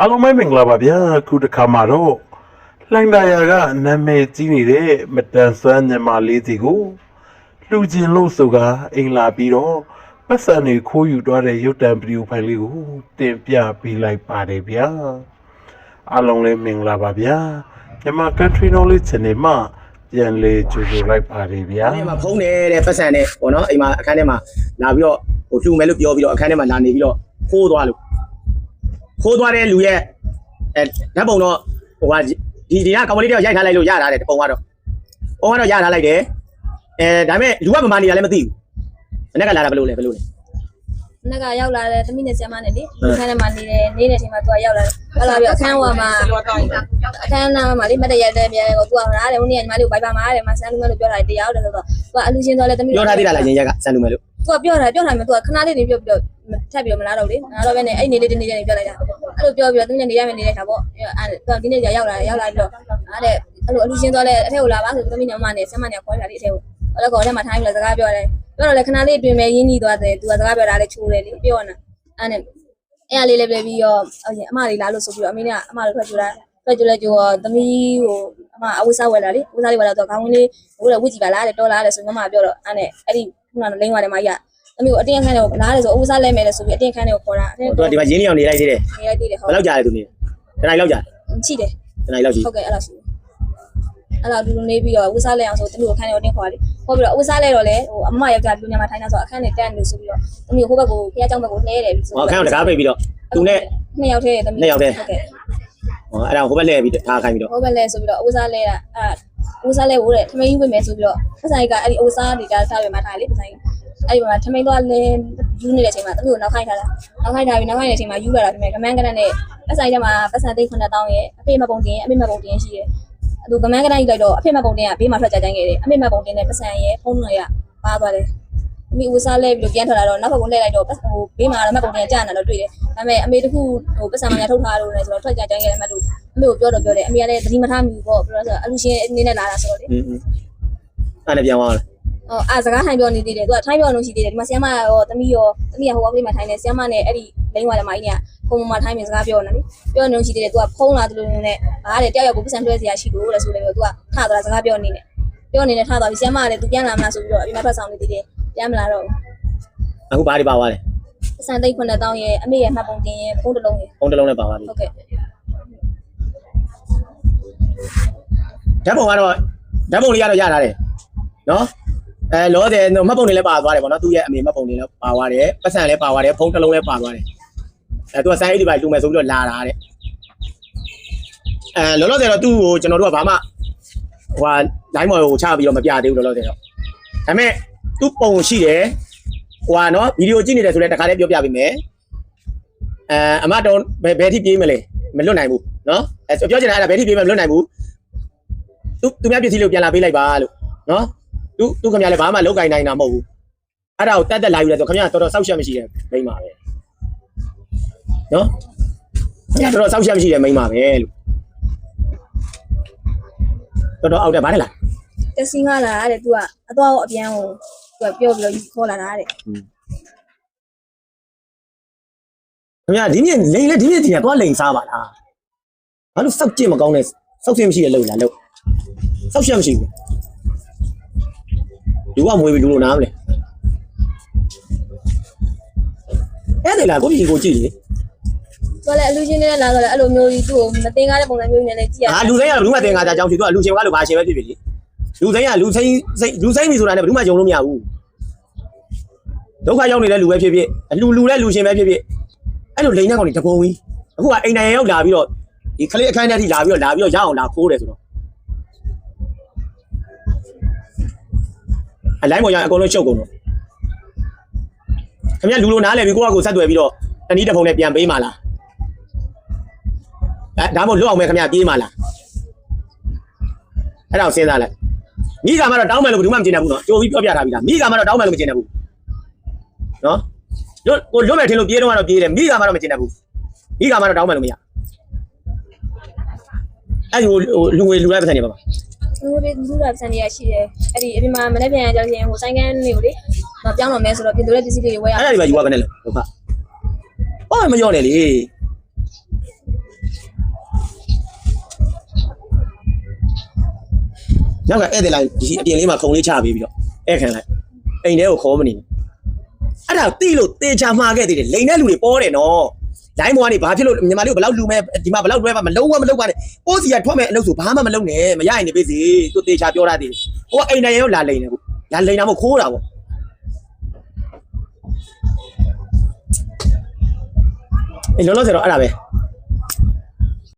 အားလုံးပဲမင်္ဂလာပါဗျာခုတစ်ခါမှာတော့လှိုင်းသာယာကနာမည်ကြီးနေတဲ့မတန်ဆွမ်းညီမလေးစီကိုလူချင်းလို့ဆိုကအိမ်လာပြီးတော့ပတ်စံတွေခိုးယူသွားတဲ့ရုပ်တံဗီဒီယိုဖိုင်လေးကိုတင်ပြပေးလိုက်ပါတယ်ဗျာအားလုံးလည်းမင်္ဂလာပါဗျာညီမ country knowledge channel မှာပြန်လေကြိုဆိုလိုက်ပါတယ်ဗျာအဲ့မှာဖုံးနေတဲ့ပတ်စံနဲ့ပေါ့နော်အိမ်မှာအခန်းထဲမှာလာပြီးတော့ဟိုလှူမယ်လို့ပြောပြီးတော့အခန်းထဲမှာလာနေပြီးတော့ခိုးသွားလို့ ခိုးသွားတဲ့လူရဲ့အဲဓာတ်ပုံတော့ဟိုကဒီဒီကကောင်မလေးတယောက်ရိုက်ထားလိုက်လို့ရတာတဲ့ပုံကတော့ပုံကတော့ရထားလိုက်တယ်အဲဒါပေမဲ့လူကမမာနေရလည်းမသိဘူးမနေ့ကလာတာဘယ်လိုလဲဘယ်လိုလဲနက်ကရောက်လာတယ်သမီးနဲ့ဆရာမနဲ့လေအခန်းထဲမှာနေတယ်နေတဲ့ချိန်မှာသူကရောက်လာတယ်ရောက်လာပြီးအခန်းဝါမှာအခန်းနာမှာလေမတ်တရက်တဲ့ပြန်ကိုသူကဟာတယ်ဟိုနေ့ကညီမလေးကိုဘိုက်ပါမှာတယ်မဆန်းလူမဲလို့ပြောတာတရားဟုတ်တယ်ဆိုတော့သူကအလူချင်းသွားလဲသမီးပြောထားသေးတာလားရင်ရက်ကစံလူမယ်လို့သူကပြောတာပြောတာမှသူကခဏလေးနေပြောပြီးတော့ ထပ်ပြီးတော့မလာတော့လေမလာတော့ပဲနဲ့အဲ့နေလေးတနေ့ချင်းပြောလိုက်တာအဲ့လိုပြောပြီးတော့သမီးနဲ့နေရမယ်နေတဲ့ခါပေါ့အဲ့သူကဒီနေ့ကျရောက်လာတယ်ရောက်လာပြီးတော့အဲ့တဲ့အဲ့လိုအလူချင်းသွားလဲအထက်ကိုလာပါဆိုသမီးနဲ့မနဲ့ဆမ်မနဲ့ခေါ်လာလေအထက်ကိုအဲ့တော့ကောထဲမှာထိုင်းပြီးတော့စကားပြောတယ်ပြောတော့လေခဏလေးတွင်မဲ့ရင်းနှီးသွားတယ်သူကစကားပြောတာလေချိုးတယ်လေပြောနေတာအဲ့နဲ့အဲ့အလေးလေးပဲပြီးတော့အရင်အမလေးလာလို့ဆိုပြီးတော့အမေကအမလေးထွက်ကြတာထွက်ကြလဲကြတော့သမီးဟိုအမအဝိစားဝယ်လာလေဝိစားလေးဝယ်လာတော့ခေါင်းဝင်းလေးဟိုလည်းဝစ်ကြည့်ပါလားတဲ့တော်လားတဲ့ဆိုမမပြောတော့အဲ့နဲ့အဲ့ဒီခုနကလိမ့်သွားတယ်မကြီးက သမီးကိုအတင်းခန်းတယ်လားတယ်ဆိုအဝိစားလဲမယ်လေဆိုပြီးအတင်းခန်းတယ်ကိုခေါ်တာအတင်း သူကဒီမှာရင်းနေအောင်နေလိုက်သေးတယ် နေရသေးတယ်ဟု ဘယ် တ် လောက်ကြာလဲသူနေတနိုင်လောက်ကြာ ချိတယ် တနိုင်လောက်ရှိ ဟုတ်ကဲ့အဲ့လိုရှိတယ်အဲ့လိုဒူဒူနေပြီးတော့ဝိစားလဲအောင်ဆိုသမီးကိုခန်းတယ်ကိုတင်းခေါ်တယ်ခေါ်ပြီးတော့ဝိစားလဲတော့လေဟိုအမယောက်ျားလူညာမှာထိုင်းတာဆိုအခန်းနဲ့တန်းလို့ဆိုပြီးတော့သမီးကိုဟိုဘက်ကိုဖះเจ้าဘက်ကိုလှဲတယ်ပြီးဆို ဟောအခန်းကိုတကားပိတ်ပြီးတော့သူနဲ့ နှစ်ယောက်တည်းသမီး နှစ်ယောက်တည်း ဟုတ်ကဲ့ ဟောအဲ့ဒါဟိုဘက်လဲပြီးထားခိုင်းပြီးတော့ ဟိုဘက်လဲဆိုပြီးတော့အိုးစားလဲတာအဲအိုးစားလဲဟိုတဲ့ထမင်းကြီးဝင်မယ်ဆိုပြီးတော့ပတ်ဆိုင်ကအဲ့ဒီအိုးစားတွေကစားရမှာထားလေပတ်ဆိုင် အဲ့ဒီမှာထမိန်သွားလင်းယူနေတဲ့အချိန်မှာသူ့ကိုနောက်ခိုင်းထားတာနောက်ခိုင်းထားပြီးနောက်ခိုင်းတဲ့အချိန်မှာယူလာတာပြင်မဲ့ကမန်းကနက်နဲ့ပတ်ဆိုင်ထဲမှာပတ်စံသိန်း9000ရဲ့အဖေမပုံတင်ရဲ့အမေမပုံတင်ရှိတယ်သူကမန်းကနက်ကြီးလိုက်တော့အဖေမပုံတင်ကဘေးမှာထွက်ကြကြိုင်းခဲ့တယ်အမေမပုံတင်နဲ့ပတ်စံရဲ့ဖုန်းနံရပါသွားတယ်မိဦးစားလဲပြီးတော့ပြန်ထွက်လာတော့နောက်ဘက်ကိုလှည့်လိုက်တော့ဟိုဘေးမှာတော့မက်ပုံတင်ကြာနေတာတော့တွေ့တယ်။ဒါပေမဲ့အမေတခုဟိုပတ်စံမညာထုတ်ထားလို့လည်းဆိုတော့ထွက်ကြကြိုင်းခဲ့တယ်မက်လို့အမေကိုပြောတော့ပြောတယ်အမေကလည်းသတိမထားမိဘူးပေါ့ပြောတော့ဆိုအလူရှင်အနေနဲ့လာတာဆိုတော့လေ။အင်းအင်းအဲ့လည်းပြန်သွားလား။ ဟောအာစကားထိုင်ပြောနေသေးတယ်သူကထိုင်ပြောလို့ရှိသေးတယ်ဒီမှာဆီယမရောတမီးရောတမီးကဟိုဘက်ကလေးမှာထိုင်နေဆီယမနဲ့အဲ့ဒီလိမ့်သွားတယ်မကြီးကဖုန်းမှာထိုင်မြင်စကားပြောနေလေပြောနေလို့ရှိသေးတယ်သူကဖုန်းလာတယ်လို့နဲ့ဘာတဲ့တယောက်ယောက်ကိုပတ်စံတွဲစရာရှိလို့လဲဆိုလည်းသူကထသွားတာစကားပြောနေတယ်ပြောနေတယ်ထသွားပြီဆီယမကလည်းသူပြန်လာမလားဆိုပြီးတော့အပြင်မှာထွက်ဆောင်နေသေးတယ်ပြန်မလာတော့အခုဘာတွေပါသွားလဲပတ်စံသိန်း9000ရဲ့အမေရဲ့မှတ်ပုံတင်ရဲ့ဖုန်းတစ်လုံးရဲ့ဖုန်းတစ်လုံးနဲ့ပါသွားပြီဟုတ်ကဲ့ဓာတ်ပုံကတော့ဓာတ်ပုံလေးကတော့ရထားတယ်နော် အဲလောတယ်မှတ်ပုံတွေလည်းပါသွားတယ်ပေါ့နော်သူ့ရဲ့အမေမှတ်ပုံတွေလည်းပါသွားတယ်ပတ်စံလည်းပါသွားတယ်ဖုန်းတစ်လုံးလည်းပါသွားတယ်အဲသူကစိုင်းအိတ်ဒီပိုင်လူမယ်ဆိုပြီးတော့လာတာတဲ့အဲလောလောဆယ်တော့သူ့ကိုကျွန်တော်တို့ကဘာမှဟိုဟာ line ပေါ်ကိုချပြီးတော့မပြသေးဘူးလောလောဆယ်တော့ဒါပေမဲ့သူ့ပုံရှိတယ်ဟိုဟာနော်ဗီဒီယိုကြည့်နေတယ်ဆိုလည်းတခါတည်းပြောပြပေးမယ်အဲအမတော်ဘယ်ဘယ်ထိပြေးမလဲမလွတ်နိုင်ဘူးနော်အဲပြောချင်တာအဲ့ဒါဘယ်ထိပြေးမလဲမလွတ်နိုင်ဘူးသူသူများပစ္စည်းလို့ပြန်လာပေးလိုက်ပါလို့နော် သူသူခင်ဗျားလည်းဘာမှလောက်ကင်နိုင်တာမဟုတ်ဘူးအဲ့ဒါကိုတက်တက်လာယူလဲဆိုခင်ဗျားတော်တော်စောက်ရှက်မရှိတဲ့မိန်းမပဲနော်ခင်ဗျားတော်တော်စောက်ရှက်မရှိတဲ့မိန်းမပဲလို့တော်တော်အောက်တက်ဗါတယ်လားတက်စီငါလာတဲ့သူကအတော့အပြန်ကိုသူကပြောပြီးတော့ခေါ်လာတာတဲ့ခင်ဗျားဒီမြင့်လိန်လေဒီမြင့်ဒီကတော့လိန်စားပါလားဘာလို့စောက်ကြည့်မကောင်းတဲ့စောက်ကြည့်မရှိတဲ့လို့လားလို့စောက်ရှက်မရှိဘူး လူကမွေးပြီးလူလို့နားမလဲအဲ့ဒါလားကိုကြီးကိုကြည့်လေသူကလည်းအလူချင်းနဲ့လာတော့လည်းအဲ့လိုမျိုးကြီးသူ့ကိုမတင်ကားတဲ့ပုံစံမျိုးနဲ့လည်းကြည့်ရဟာလူစိမ်းကဘယ်သူမှတင်ကားကြအကြောင်းဖြစ်သူကလူချင်းကားလို့ဘာရှင်ပဲဖြစ်ဖြစ်လေလူစိမ်းကလူစိမ်းစိမ်းလူစိမ်းပြီဆိုတာနဲ့ဘယ်သူမှယုံလို့မရဘူးဒုက္ခရောက်နေတဲ့လူပဲဖြစ်ဖြစ်အလူလူတဲ့လူရှင်ပဲဖြစ်ဖြစ်အဲ့လိုလိန်နဲ့ကောင်တွေတပုံကြီးအခုကအိမ်နိုင်ရောက်လာပြီးတော့ဒီခလေးအခန်းထဲထိလာပြီးတော့လာပြီးတော့ရအောင်လာခိုးတယ်ဆိုတော့ အလိုင်းပေါ်ရအကုန်လုံးရှုပ်ကုန်တော့ခင်ဗျလူလိုနားလဲပြီးကိုယ့်အကိုဆက်သွယ်ပြီးတော့တနည်းတစ်ပုံနဲ့ပြန်ပေးမှလားအဲဒါမှမဟုတ်လွတ်အောင်မဲခင်ဗျပြေးမှလားအဲ့ဒါကိုစဉ်းစားလိုက်မိကမှတော့တောင်းမယ်လို့ဘယ်သူမှမကျင်တတ်ဘူးနော်ကြိုပြီးပြောပြထားပြီလားမိကမှတော့တောင်းမယ်လို့မကျင်တတ်ဘူးနော်လွတ်ကိုလွတ်မယ်ထင်လို့ပြေးတော့ကတော့ပြေးတယ်မိကမှတော့မကျင်တတ်ဘူးမိကမှတော့တောင်းမယ်လို့မရအဲ့ဒီဟိုလူငွေလူလိုက်ပတ်စံနေပါပါ လူတွေလူတာပစံတွေကရှိတယ်အဲ့ဒီအပြင်မှာမနေ့ပြန်ရကြရင်ဟိုဆိုင်ကန်းတွေကိုလေမပြောင်းတော့မဲဆိုတော့ပြင်လို့တဲ့ပစ္စည်းတွေဝယ်ရအဲ့ဒါတွေပါယူရပဲနဲ့လို့ဟုတ်ပါအော်မရော့နဲ့လေနောက်ကဧည့်သည်လိုက်ဒီအပြင်လေးမှာခုံလေးချပေးပြီးတော့ဧည့်ခံလိုက်အိမ်ထဲကိုခေါ်မနေဘူးအဲ့ဒါတိလို့တေချာမှားခဲ့သေးတယ်လိန်တဲ့လူတွေပေါ်တယ်နော် လိုင်းမောကနေဘာဖြစ်လို့မြန်မာလေးကိုဘယ်လောက်လူမဲ့ဒီမှာဘယ်လောက်တွဲပါမလုံးဝမလုံးပါနဲ့ပိုးစီကထွက်မဲ့အလုပ်ဆိုဘာမှမလုံးနဲ့မရရင်နေပေးစီသူတေချာပြောရသေးတယ်ဟိုကအိမ်ထဲရောလာလိန်တယ်ခုလာလိန်တာမဟုတ်ခိုးတာပေါ့အေးလောလောဆယ်တော့အဲ့ဒါပဲ